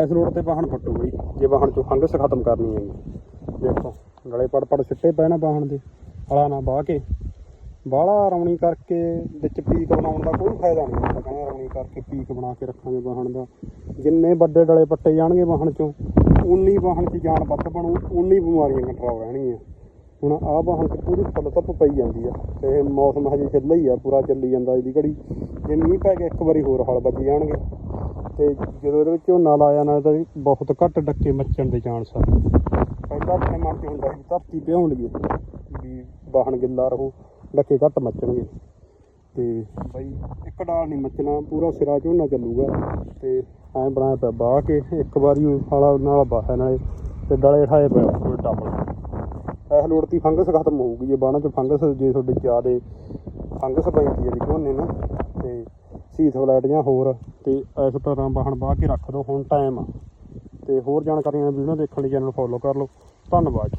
ਇਸ ਰੋਡ ਤੇ ਵਾਹਣ ਪੱਟੂ ਬਈ। ਜੇ ਵਾਹਣ ਚੋਂ ਫੰਗਸ ਖਤਮ ਕਰਨੀ ਹੈ ਦੇਖੋ, ਗਲੇ ਪੜ ਪੜ ਸਿੱਟੇ ਪੈਣਾ ਵਾਹਣ ਦੇ। ਹਲਾ ਨਾ ਬਾਹ ਕੇ। ਬਾਹਲਾ ਰੌਣੀ ਕਰਕੇ ਵਿੱਚ ਪੀਕ ਬਣਾਉਣ ਦਾ ਕੋਈ ਫਾਇਦਾ ਨਹੀਂ। ਆਪਾਂ ਕਹਿੰਦੇ ਰੌਣੀ ਕਰਕੇ ਪੀਕ ਬਣਾ ਕੇ ਰੱਖਾਂਗੇ ਵਾਹਣ ਦਾ। ਜਿੰਨੇ ਵੱਡੇ ਡਲੇ ਪੱਟੇ ਜਾਣਗੇ ਵਾਹਣ ਚੋਂ ਉਨੀ ਵਾਹਣ 'ਚ ਜਾਨ ਵੱਧ ਬਣੂ ਉਨੀ ਬਿਮਾਰੀਆਂ ਕੰਟਰੋਲ ਰਹਿਣਗੀਆਂ। ਹੁਣ ਆਹ ਵਾਹਣ 'ਚ ਪੂਰੀ ਫੁੱਲ ਧੁੱਪ ਪਈ ਜਾਂਦੀ ਆ। ਤੇ ਇਹ ਮੌਸਮ ਹਜੇ ਚੱਲਾ ਹੀ ਆ, ਪੂਰਾ ਚੱਲੀ ਜਾਂਦਾ ਇਹਦੀ ਘੜੀ। ਜੇ ਮੀਂਹ ਪੈ ਕੇ ਇੱਕ ਵਾਰੀ ਹੋਰ ਹਲ ਵੱਜ ਜਾਣਗੇ। ਤੇ ਜਦੋਂ ਇਹਦੇ ਵਿੱਚ ਝੋਨਾ ਲਾਇਆ ਨਾ ਤਾਂ ਬਹੁਤ ਘੱਟ ਡੱਕੇ ਮੱਚਣ ਦੇ ਚਾਂਸ ਆ। ਪਹਿਲਾਂ ਆਪਣੇ ਮਨ 'ਚ ਹੁੰਦਾ ਸੀ, ਧਰਤੀ ਭਿਉਂ ਲਈਏ। ਵੀ ਵਾਹਣ ਗਿੱਲਾ ਰਹੂ, ਡੱਕੇ ਘੱਟ ਮੱਚਣਗੇ। ਤੇ ਬਈ ਇੱਕ ਡਾਲ ਨਹੀਂ ਮੱਚਣਾ, ਪੂਰਾ ਸਿਰਾ ਝੋਨਾ ਚੱਲੂਗਾ। ਤੇ ਐਂ ਬਣਾਇਆ ਪਿਆ ਬਾਹ ਕੇ, ਇੱਕ ਵਾਰੀ ਉਹ ਹਾਲਾ ਨਾਲ ਬਾਹਿਆ ਨਾਲੇ, ਤੇ ਡਲੇ ਠਾਏ ਪਿਆ ਕੋਈ ਟੱਪ ਇਹ ਲੋੜ ਤੀ ਫੰਗਸ ਖਤਮ ਹੋਊਗੀ, ਜੇ ਬਾਣਾ ਚ ਫੰਗਸ ਜੇ ਤੁਹਾਡੇ ਜ਼ਿਆਦੇ ਫੰਗਸ ਪੈਂਦੀ ਹੈ ਝੋਨੇ ਨੂੰ, ਤੇ ਸੀਥ ਫਲੈਟ ਜਾਂ ਹੋਰ ਤੇ ਇਸ ਤਰ੍ਹਾਂ ਬਾਹਣ ਬਾਹ ਕੇ ਰੱਖ ਦਿਓ, ਹੁਣ ਟਾਈਮ ਆ। ਤੇ ਹੋਰ ਜਾਣਕਾਰੀਆਂ ਵੀਡੀਓ ਦੇਖਣ ਲਈ ਚੈਨਲ ਫੋਲੋ ਕਰ ਲਓ। ਧੰਨਵਾਦ ਜੀ।